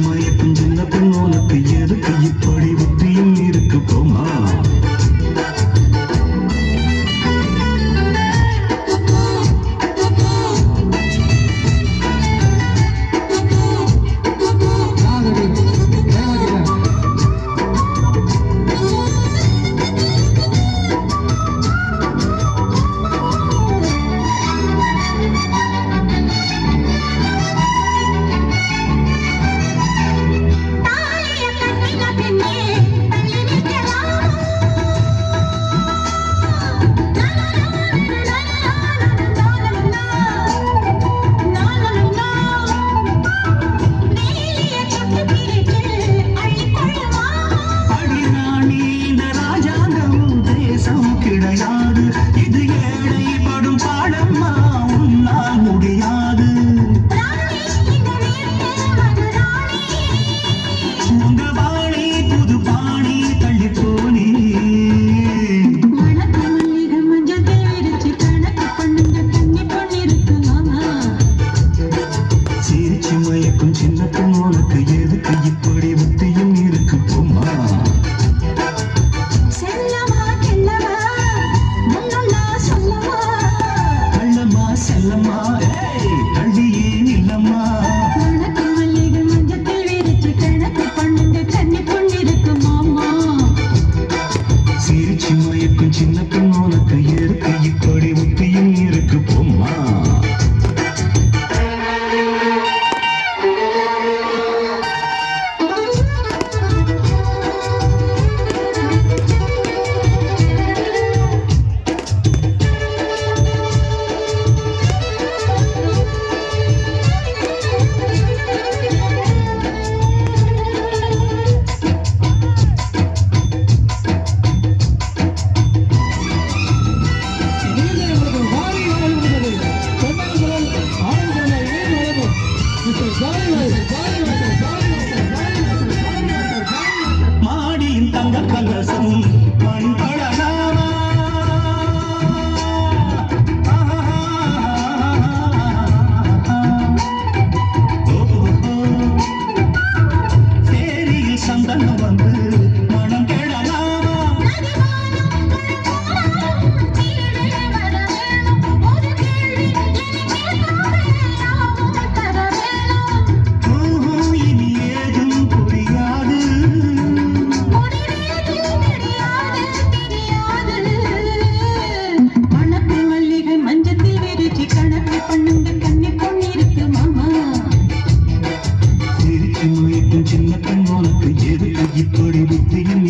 my இது ஏழைப்படும் பாடம்மா உன்னால் முடியாது. உங்க பாணி புது பாணி தள்ளி போனி சிரிச்சு மயக்கும் சின்ன உனக்கு ಕನಸ சின்ன பெண் உனக்கு எதுக்கு இப்படி புத்தியின்